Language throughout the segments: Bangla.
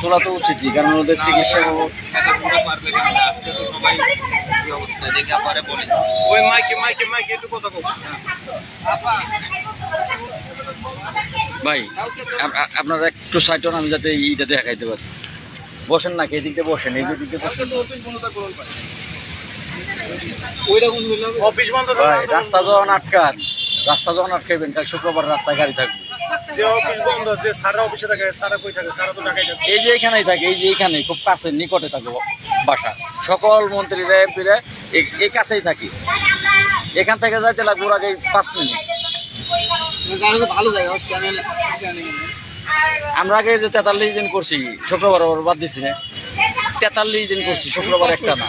তোলা তো উচিতই কারণ ওদের চিকিৎসা কি ওই মাইকে মাইকে মাইকে একটু কথা ভাই আপ- আপ- আপনারা একটু সাইড আমি যাতে এইটা দেখাইতে পারি। বসেন না এই দিকটা বসেন এই দিকটা বসেন। অফিস বন্ধ রাস্তা যখন আটকান রাস্তা যখন আটকাইবেন কাল শুক্রবার রাস্তায় গাড়ি থাকবে। যে অফিস বন্ধ যে সারা অফিসে থাকে সারা কই থাকে সারা তো ঢাকায় থাকে। এই যে এখানেই থাকে এই যে এখানে খুব কাছে নিকটে থাকে বাসা। সকল মন্ত্রীরা এমপিরা এই- এই কাছেই থাকি। এখান থেকে যাইতে লাগবে ওর আগে পাঁচ মিনিট। ভালো জায়গা আমরা আগে যে তেতাল্লিশ দিন করছি শুক্রবার ওর বাদ দিছি না তেতাল্লিশ দিন করছি শুক্রবার একটা না।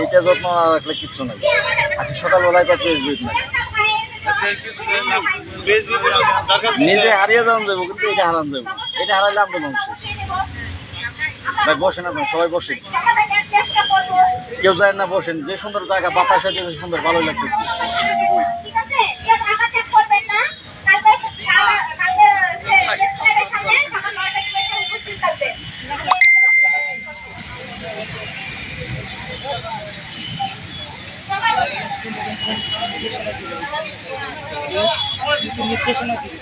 এইটা যত্ন না রাখলে কিচ্ছু নাই। আজকে সকালবেলায় তার ফেসবুক নাই। নিজে হারিয়ে যাওয়া যাব, কিন্তু এটা হারান যাব। এটা হারালে আমরা মানুষ বসেন আপনার সবাই বসেন। কেউ যায় না বসেন, যে সুন্দর জায়গা, বাতাস যে সুন্দর ভালো লাগবে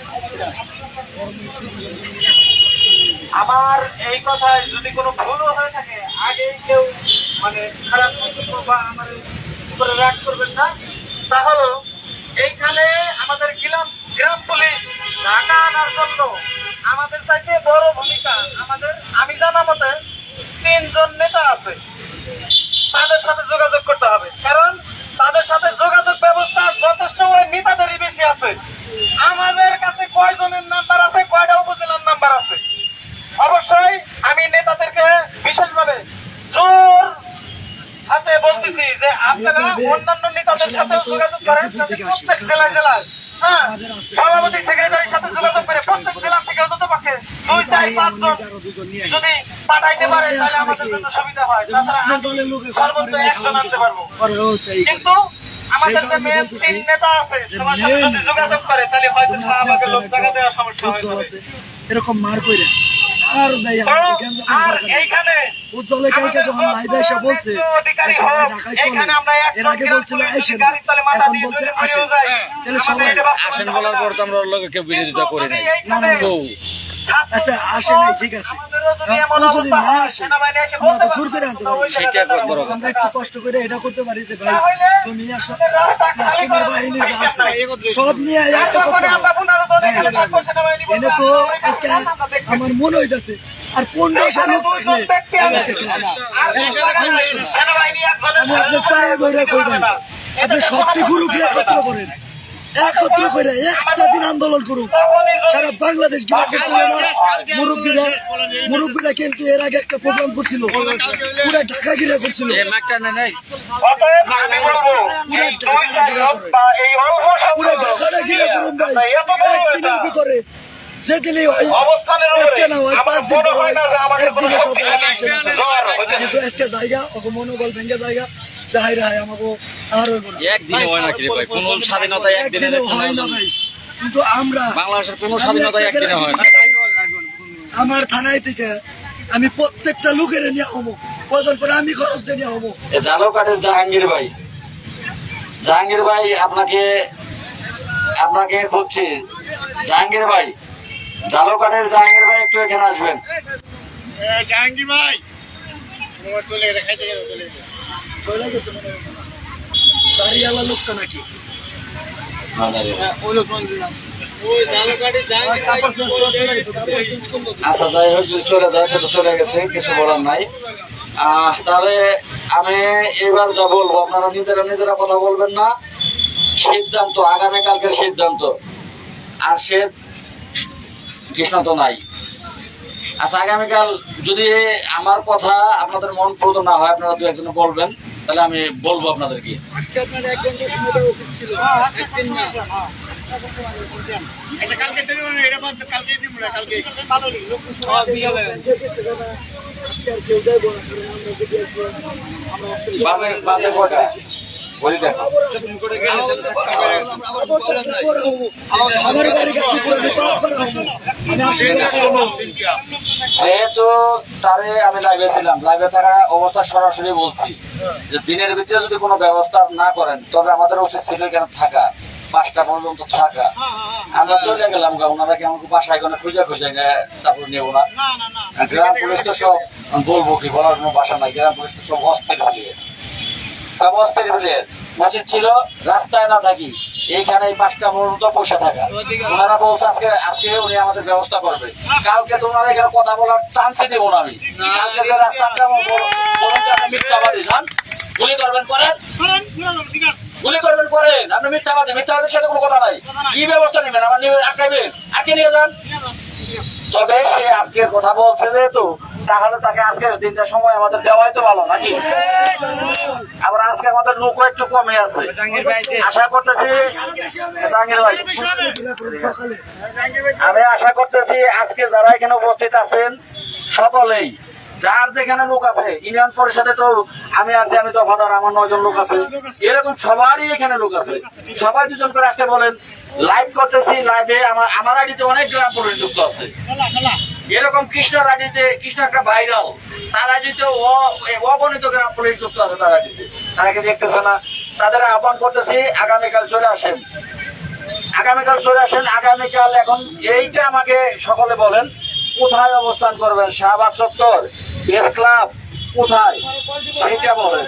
আমার এই কথায় যদি কোনো ভুলও হয়ে থাকে আগে কেউ মানে খারাপ বা আমার উপরে রাগ করবেন না। তা হলো এইখানে আমাদের গ্রাম গ্রাম পুলিশ ঢাকা আনার জন্য আমাদের চাইতে বড় ভূমিকা আমাদের, আমি জানা মতে তিনজন নেতা আছে। তাদের সাথে যোগাযোগ করতে হবে। কারণ তাদের সাথে যোগাযোগ ব্যবস্থা যথেষ্ট ওই নেতাদেরই বেশি আছে আমাদের কাছে কয়জনের নাম্বার আছে কয়টা উপজেলার নাম্বার আছে অবশ্যই আমি নেতাদেরকে বিশেষভাবে জোর হাতে বলতেছি যে আপনারা অন্যান্য নেতাদের সাথে যোগাযোগ করেন যাতে প্রত্যেক জেলায় জেলায় হ্যাঁ সভাপতি সেক্রেটারির সাথে যোগাযোগ করে প্রত্যেক জেলা থেকে অন্তত পক্ষে দুই চার পাঁচজন যদি পাঠাইতে পারে তাহলে আমাদের জন্য সুবিধা হয়। সর্বোচ্চ একজন আনতে পারব। কিন্তু আমাদের যে মেন তিন নেতা আছে সবার সাথে যদি যোগাযোগ করে তাহলে হয়তো আমাকে লোক জায়গা দেওয়া সমস্যা হয়ে এরকম মার কইরে আর উজ্জ্বলে কালকে যখন লাইভে এসে বলছে যে সবাই ঢাকায় চলে। এর আগে বলছিল আসেন এখন বলছে আসেন। তাহলে সবাই আসেন বলার পর তো আমরা কেউ বিরোধিতা করি নাই। না। আচ্ছা আসেনি ঠিক আছে। হ্যাঁ, যদি না আসে আমরা তো করে আনতে। আমরা একটু কষ্ট করে এটা করতে পারি যে ভাই নিয়ে আসো রাজকুমার বাহিনী যা আছে সব নিয়ে একটা করতে এনে তো আজকে আমার মনে হইতেছে আর খেলা। আমি আপনার পায়ে ধরে কই ভাই আপনি সবটি গ্রুপে একত্র করেন। একত্র করে একটা দিন আন্দোলন করুন সারা বাংলাদেশ গিরা করছিল না। মুরব্বীরা মুরব্বীরা কিন্তু এর আগে একটা প্রোগ্রাম করছিল। পুরা ঢাকা গিরা করছিল। পুরা ঢাকাটা গিরা করুন ভাই। একদিনের ভিতরে যেদিনই হয় আজকে না হয় পাঁচ দিন পর হয় না যে আমাদের একদিনে সব। কিন্তু আজকে জায়গা ওকে মনোবল ভেঙে জায়গা। দেখাই রায় আমাকে আর হইব না। একদিনে হয় না কি ভাই কোনো স্বাধীনতা একদিনে একদিনে হয় না ভাই। কিন্তু আমরা বাংলাদেশের কোনো স্বাধীনতা একদিনে হয় না। আমার থানায় থেকে আমি প্রত্যেকটা লোকের নিয়ে হব। প্রয়োজন পরে আমি খরচ দিয়ে নিয়ে হব। জাহাঙ্গীর ভাই? জাহাঙ্গীর ভাই আপনাকে আপনাকে খুঁজছি। জাহাঙ্গীর ভাই জালকাঠের জাহাঙ্গীর ভাই একটু এখানে আসবেন। জাহাঙ্গীর ভাই। তোমার চলে গেছে খাইতে গেছে চলে গেছে। চলে গেছে মনে হয় না। দাঁড়িয়ালা লোকটা নাকি? চেঞ্জ করল আচ্ছা যাই হোক যদি চলে যায় তো চলে গেছে কিছু বলার নাই। আহ, তাহলে আমি এবার যা বলব আপনারা নিজেরা নিজেরা কথা বলবেন না। সিদ্ধান্ত আগামীকালকের সিদ্ধান্ত। আর সে কৃষ্ণ তো নাই। আচ্ছা আগামীকাল যদি আমার কথা আপনাদের মন প্রদ না হয় আপনারা দু একজন বলবেন। তাহলে আমি বলব আপনাদেরকে। বাসে দাদা যেহেতু তারে আমি লাইভে ছিলাম লাইভে থাকা অবস্থা সরাসরি বলছি যে দিনের ভিতরে যদি কোনো ব্যবস্থা না করেন তবে আমাদের উচিত ছিল কেন থাকা পাঁচটা পর্যন্ত থাকা। আমরা চলে গেলাম গা ওনারা কি আমাকে বাসায় কোনো খুঁজে খুঁজে তারপর নেব না। গ্রাম পুলিশ তো সব বলব কি বলার কোনো বাসা নাই গ্রাম পুলিশ তো সব অস্থির হলিয়ে অস্থির হলিয়ে উচিত ছিল, রাস্তায় না থাকি। এইখানে পাঁচটা পর্যন্ত বসে থাকা। ওনারা বলছে, আজকে আজকে উনি আমাদের ব্যবস্থা করবে। কালকে তো এখানে কথা বলার চান্সই দেবো না আমি। কালকে যে রাস্তাটা মিথ্যাবাদী, যান। গুলি করবেন, করেন। গুলি করবেন, করেন। আপনি মিথ্যাবাদী, মিথ্যাবাদীর সাথে কোনো কথা নাই। কি ব্যবস্থা নেবেন? আমার নিয়ে আটকাইবেন আটকে নিয়ে যান। তবে সে আজকের কথা বলছে যেহেতু তাহলে তাকে আজকের দিনটা সময় আমাদের দেওয়াই তো ভালো, নাকি? আবার আজকে আমাদের লোকও একটু কমে আছে। আশা করতেছি আমি আশা করতেছি আজকে যারা এখানে উপস্থিত আছেন, সকলেই, যার যেখানে লোক আছে, ইউনিয়ন পরিষদে তো আমি আছি, আমি তো ফাদার আমার নয়জন লোক আছে। এরকম সবারই এখানে লোক আছে। সবাই দুজন করে আজকে বলেন লাইভ করতেছি লাইভে আমার আমার আইডিতে অনেক গ্রাম পুলিশ যুক্ত আছে। এরকম কৃষ্ণ রাজিতে কৃষ্ণ একটা ভাইরাল তার রাজিতে অগণিত গ্রাম পুলিশ যুক্ত আছে তার রাজিতে তারা কি দেখতেছে না? তাদের আহ্বান করতেছি, আগামীকাল চলে আসেন। আগামীকাল চলে আসেন, আগামীকাল এখন এইটা আমাকে সকলে বলেন, কোথায় অবস্থান করবেন? শাহবাগ চত্বর, প্রেস ক্লাব। কোথায়? সেইটা বলেন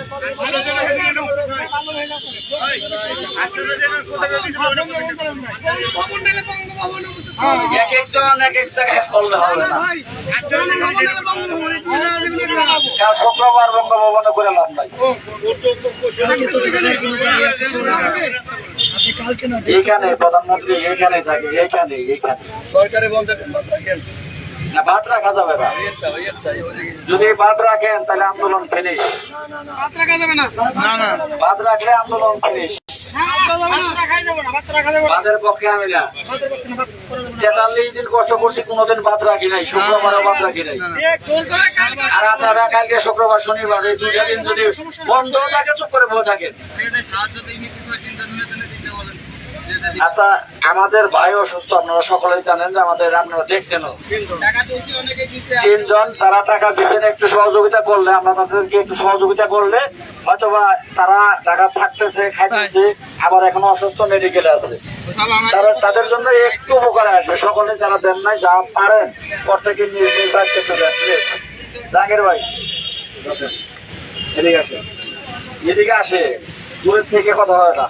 এক একজন এক এক জায়গায় বললে হবে না। শুক্রবার বঙ্গভবনে করে লাভ নাই। কালকে তো দেখা যায় কোনো জায়গায় একটা চোর আছে। আপনি কালকে না এইখানে প্রধানমন্ত্রী এইখানে থাকে এইখানে এইখানে সরকারে বলতে বাদ রাখেন। না বাদ রাখা যাবে না। যদি বাদ রাখেন তাহলে আন্দোলন ফিনিশ না। না বাদ রাখলে আন্দোলন ফিনিশ বাদের পক্ষে আমি না। তেতাল্লিশ দিন কষ্ট করছি কোনোদিন বাদ রাখি নাই শুক্রবারও বাদ রাখি নাই। আর আপনারা কালকে শুক্রবার শনিবার এই দুইটা দিন যদি বন্ধ থাকে চুপ করে বসে থাকেন। আচ্ছা আমাদের ভাই অসুস্থ আপনারা সকলেই জানেন যে আমাদের আপনারা দেখছেন তিনজন। তারা টাকা দিচ্ছেন একটু সহযোগিতা করলে আমরা তাদেরকে একটু সহযোগিতা করলে হয়তোবা তারা টাকা থাকতেছে খাইতেছে আবার এখন অসুস্থ মেডিকেলে আছে। তারা তাদের জন্য একটু উপকার আসবে। সকলে যারা দেন নাই যা পারেন প্রত্যেকে নিয়ে নিয়ে দায়িত্ব জাহাঙ্গীর ভাই এদিকে আসে। এদিকে আসে। দূরের থেকে কথা হয় না।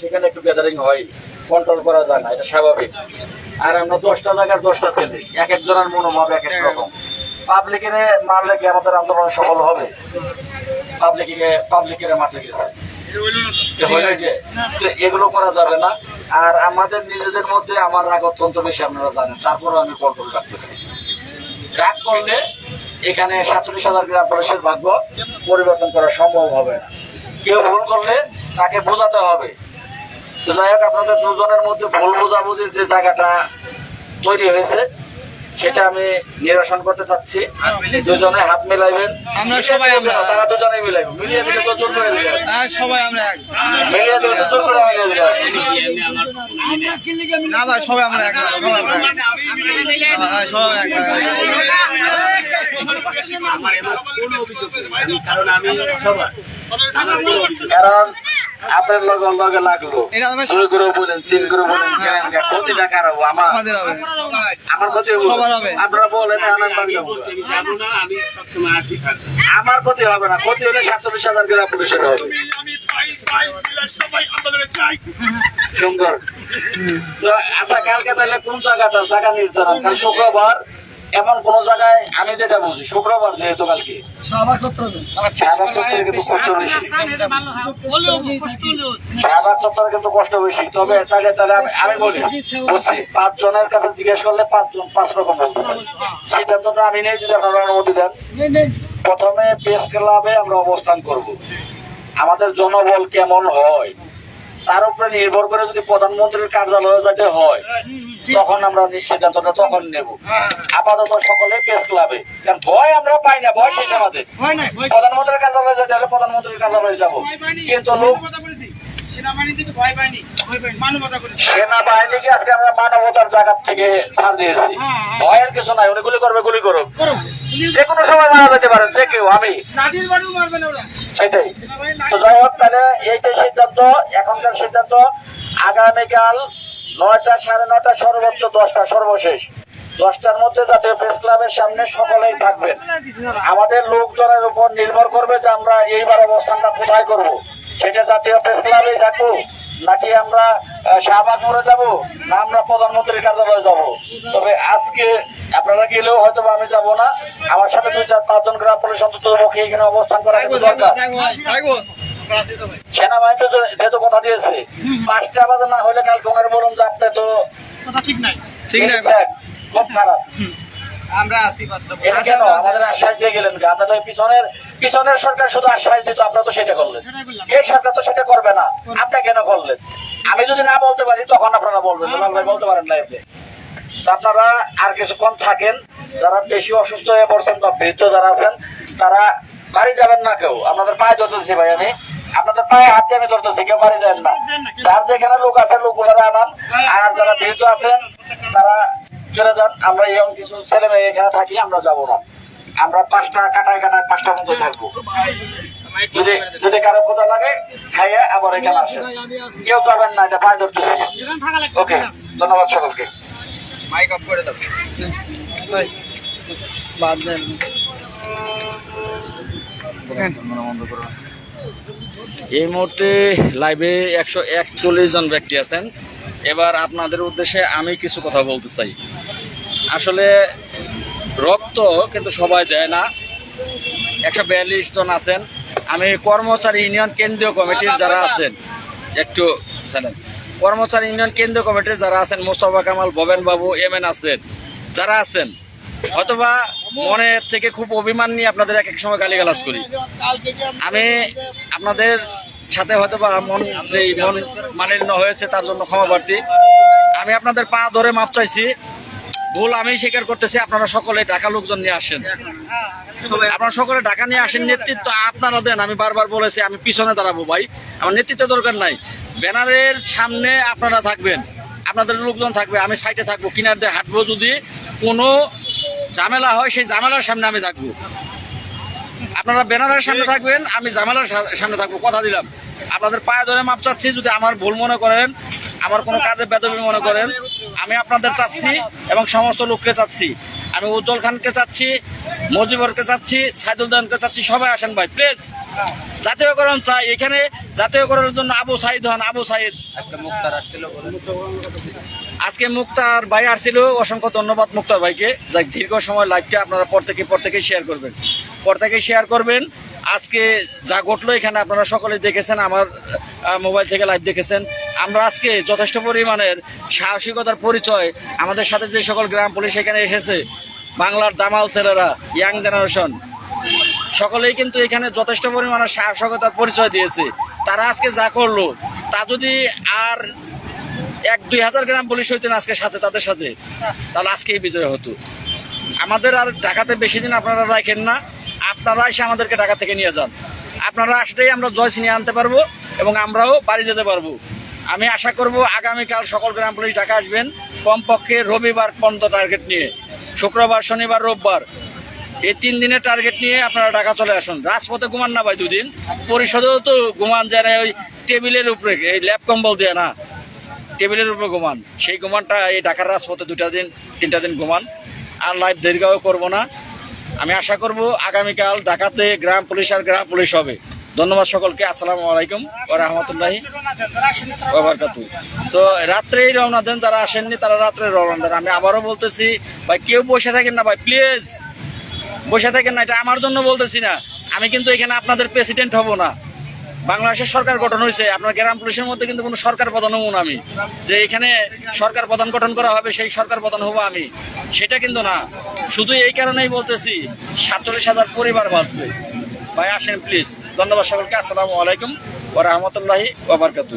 সেখানে একটু গ্যাদারিং হয়। কন্ট্রোল করা যায় না, এটা স্বাভাবিক। আর আমরা দশটা জায়গার দশটা ছেলে, এক একজনের মনোভাব এক এক রকম। পাবলিকের মারলে কি আমাদের আন্দোলন সফল হবে? পাবলিকে পাবলিকের মারতে গেছে। এগুলো করা যাবে না। আর আমাদের নিজেদের মধ্যে আমার রাগ অত্যন্ত বেশি, আপনারা জানেন। তারপরেও আমি কন্ট্রোল রাখতেছি। রাগ করলে এখানে সাতচল্লিশ হাজার গ্রাম পুলিশের ভাগ্য পরিবর্তন করা সম্ভব হবে না। কেউ ভুল করলে তাকে বোঝাতে হবে। তো যাই হোক, আপনাদের দুজনের মধ্যে ভুল বোঝাবুঝির যে জায়গাটা তৈরি হয়েছে সেটা আমি নিরসন করতে চাচ্ছি। দুজনে হাত মিলাইবেন। আমরা সবাই আমরা- তারা দুজনে মিলাইবেন মিলিয়ে দিলে তো জোর করে দিবে। হ্যাঁ সবাই আমরা এক। মিলিয়ে দিলে তো জোর করে মিলিয়ে দিবে। না ভাই সবাই আমরা এক সবাই এক। হ্যাঁ, সবাই আমরা এক। কারণ আপনার লগে লগে লাগল। দুই বলেন তিন বলেন আমার ক্ষতি হবে। আপনারা বলেন আমার ক্ষতি না ক্ষতি হলে সাতচল্লিশ হাজার পুলিশের হবে। সুন্দর। আচ্ছা কালকে তাহলে কোন জায়গাটা জায়গা নির্ধারণ। কাল শুক্রবার এমন কোন জায়গায় আমি যেটা বুঝি শুক্রবার যেহেতু কালকে। শাহবাগ চত্বরে কিন্তু কষ্ট বেশি। শাহবাগ চত্বরে কিন্তু কষ্ট বেশি। তবে তাহলে তাহলে আমি- বলি বুঝছি পাঁচ জনের কাছে জিজ্ঞেস করলে পাঁচ জন পাঁচ রকম বলতে সিদ্ধান্তটা আমি নেই যদি আপনারা অনুমতি দেন। প্রথমে প্রেস ক্লাবে আমরা অবস্থান করব। আমাদের জনবল কেমন হয়? তার উপরে নির্ভর করে যদি প্রধানমন্ত্রীর কার্যালয়ে যাতে হয় তখন আমরা সিদ্ধান্তটা তখন নেব। আপাতত সকলে প্রেস ক্লাবে কারণ ভয় আমরা পাই না ভয় শেষ আমাদের প্রধানমন্ত্রীর কার্যালয়ে যেতে হলে প্রধানমন্ত্রীর কার্যালয়ে যাব। কিন্তু লোক সেনাবাহিনীকে আজকে আমরা মানবতার জায়গা থেকে ছাড় দিয়েছি। ভয়ের কিছু নাই উনি গুলি করবে গুলি করুক। যে কোনো সময় মারা যেতে পারেন যে কেউ আমি। সেটাই। তো যাই হোক তাহলে সিদ্ধান্ত এখনকার সিদ্ধান্ত আগামীকাল নয়টা সাড়ে নয়টা সর্বোচ্চ দশটা সর্বশেষ। দশটার মধ্যে জাতীয় প্রেস ক্লাবের সামনে সকলেই থাকবেন। আমাদের লোকজনের উপর নির্ভর করবে যে আমরা এইবার অবস্থানটা কোথায় করব। সেটা জাতীয় প্রেস ক্লাবেই থাকব নাকি আমরা শাহবাগ মোড়ে যাব না আমরা প্রধানমন্ত্রীর কার্যালয়ে যাব? তবে আজকে আপনারা গেলেও হয়তো আমি যাব না। আমার সাথে দুই চার পাঁচজন গ্রাম পুলিশ অন্তত পক্ষে এখানে অবস্থান করা দরকার। সেনাবাহিনী তো যেহেতু কথা দিয়েছে পাঁচটা বাজে না হলে কাল ওনার বলুন যে আপনি তো ঠিক না স্যার, খুব খারাপ। আমরা আছি পাঁচটা এটা কেন? আমাদের আশ্বাস দিয়ে গেলেন আপনারা তো পিছনের পিছনের সরকার শুধু আশ্বাস দিত আপনারা তো সেটা করলেন। এই সরকার তো সেটা করবে না। আপনি কেন করলেন? আমি যদি না বলতে পারি তখন আপনারা বলবেন ভাই বলতে পারেন না এতে আপনারা আর কিছুক্ষণ থাকেন। যারা বেশি অসুস্থ হয়ে পড়ছেন বা বৃদ্ধ যারা আছেন তারা বাড়ি যাবেন না কেউ। আপনাদের পায়ে ধরতেছি ভাই আমি। আপনাদের পায়ে হাত দিয়ে আমি ধরতেছি কেউ বাড়ি যাবেন না। যার যেখানে লোক আছে লোকগুলো আনান। আর যারা বৃদ্ধ আছেন তারা চলে যান আমরা এরকম কিছু ছেলে মেয়ে এখানে থাকি আমরা যাব না। আমরা পাঁচটা কাটায় কাটায় পাঁচটা মতো থাকব। যদি যদি কারও কোথা লাগে খাইয়ে আবার এখানে আসেন। কেউ যাবেন না এটা পায়ে ধরতেছি ওকে ধন্যবাদ সকলকে। মাইক অফ করে দাও। বাদ দেন। এই মুহূর্তে লাইভে একশো একচল্লিশ জন ব্যক্তি আছেন। এবার আপনাদের উদ্দেশ্যে আমি কিছু কথা বলতে চাই। আসলে রক্ত কিন্তু সবাই দেয় না। একশো বিয়াল্লিশ জন আছেন। আমি কর্মচারী ইউনিয়ন কেন্দ্রীয় কমিটির যারা আছেন, একটু জানেন কর্মচারী ইউনিয়ন কেন্দ্রীয় কমিটির যারা আছেন, মোস্তফা কামাল, ভবেন বাবু, এম এন আছেন। যারা আছেন, অথবা মনের থেকে খুব অভিমান নিয়ে আপনাদের এক এক সময় গালিগালাজ করি। আমি আপনাদের সাথে হয়তো বা মন যে মন মালিন্য হয়েছে, তার জন্য ক্ষমা প্রার্থী। আমি আপনাদের পা ধরে মাপ চাইছি। ভুল আমি স্বীকার করতেছি, আপনারা সকলে ঢাকা লোকজন নিয়ে আসেন। আপনারা সকলে ঢাকা নিয়ে আসেন, নেতৃত্ব আপনারা দেন, আমি বারবার বলেছি, আমি পিছনে দাঁড়াবো ভাই। আমার নেতৃত্ব দরকার নাই। ব্যানারের সামনে আপনারা থাকবেন, আপনাদের লোকজন থাকবে, আমি সাইডে থাকব, কিনার দিয়ে হাঁটবো যদি কোনো ঝামেলা হয়, সেই ঝামেলার সামনে আমি থাকব। আপনারা ব্যানারের সামনে থাকবেন আমি জামালার সামনে থাকব কথা দিলাম। আপনাদের পায়ে ধরে মাপ চাচ্ছি যদি আমার ভুল মনে করেন আমার কোনো কাজে বেদবি মনে করেন আমি আপনাদের চাচ্ছি এবং সমস্ত লোককে চাচ্ছি। আমি উজ্জ্বল খানকে চাচ্ছি মজিবরকে চাচ্ছি সাইদুল জাহানকে চাচ্ছি সবাই আসেন ভাই প্লিজ। জাতীয়করণ চাই এখানে জাতীয়করণের জন্য আবু সাইদ হন আবু সাইদ। আজকে মুক্তার ভাই আসছিল, অসংখ্য ধন্যবাদ মুক্তার ভাইকে। যাই দীর্ঘ সময় লাইভটা আপনারা পর থেকে পর থেকে শেয়ার করবেন। পর থেকে শেয়ার করবেন। আজকে যা ঘটলো এখানে আপনারা সকলে দেখেছেন, আমার মোবাইল থেকে লাইভ দেখেছেন। আমরা আজকে যথেষ্ট পরিমাণের সাহসিকতার পরিচয় আমাদের সাথে যে সকল গ্রাম পুলিশ এখানে এসেছে, বাংলার দামাল ছেলেরা ইয়াং জেনারেশন সকলেই কিন্তু এখানে যথেষ্ট পরিমাণে সাহসিকতার পরিচয় দিয়েছে। তারা আজকে যা করল, তা যদি আর এক দুই হাজার গ্রাম পুলিশ হইতেন আজকে সাথে, তাদের সাথে। তাহলে আজকেই বিজয় হতো। আমাদের আর ঢাকাতে বেশি দিন আপনারা রাখেন না। আপনারা এসে আমাদেরকে ঢাকা থেকে নিয়ে যান। আপনারা আসলেই আমরা জয় ছিনিয়ে আনতে পারব এবং আমরাও বাড়ি যেতে পারব। আমি আশা করব আগামীকাল সকল গ্রাম পুলিশ ঢাকা আসবেন কমপক্ষে রবিবার পর্যন্ত টার্গেট নিয়ে। শুক্রবার, শনিবার, রোববার। এই তিন দিনের টার্গেট নিয়ে আপনারা ঢাকা চলে আসুন। রাজপথে ঘুমান না ভাই দুদিন। পরিষদেও তো ঘুমান যায় ওই টেবিলের উপরে, এই ল্যাপ কম্বল দিয়ে না। টেবিলের উপরে ঘুমান। সেই ঘুমানটা এই ঢাকার রাজপথে দুটা দিন, তিনটা দিন ঘুমান। আর লাইভ দীর্ঘাও করব না। আমি আশা করব আগামীকাল ঢাকাতে গ্রাম পুলিশ আর গ্রাম পুলিশ হবে। ধন্যবাদ সকলকে। আসসালামু আলাইকুম ও রহমতুল্লাহি ওবারকাতু তো রাত্রেই রওনা দেন, যারা আসেননি তারা রাত্রে রওনা দেন। আমি আবারও বলতেছি, ভাই, কেউ বসে থাকেন না, ভাই প্লিজ বসে থাকেন না, এটা আমার জন্য বলতেছি না। আমি কিন্তু এখানে আপনাদের প্রেসিডেন্ট হব না। বাংলাদেশের সরকার গঠন হয়েছে, আপনার গ্রাম পুলিশের মধ্যে কিন্তু কোনো সরকার প্রধান হব না আমি। যে এখানে সরকার প্রধান গঠন করা হবে, সেই সরকার প্রধান হব আমি। সেটা কিন্তু না। শুধু এই কারণেই বলতেছি, সাতচল্লিশ হাজার পরিবার বাঁচবে। ভাই, আসেন প্লিজ ধন্যবাদ সকলকে। আসসালামু আলাইকুম ও রহমতুল্লাহি ওবরকাতু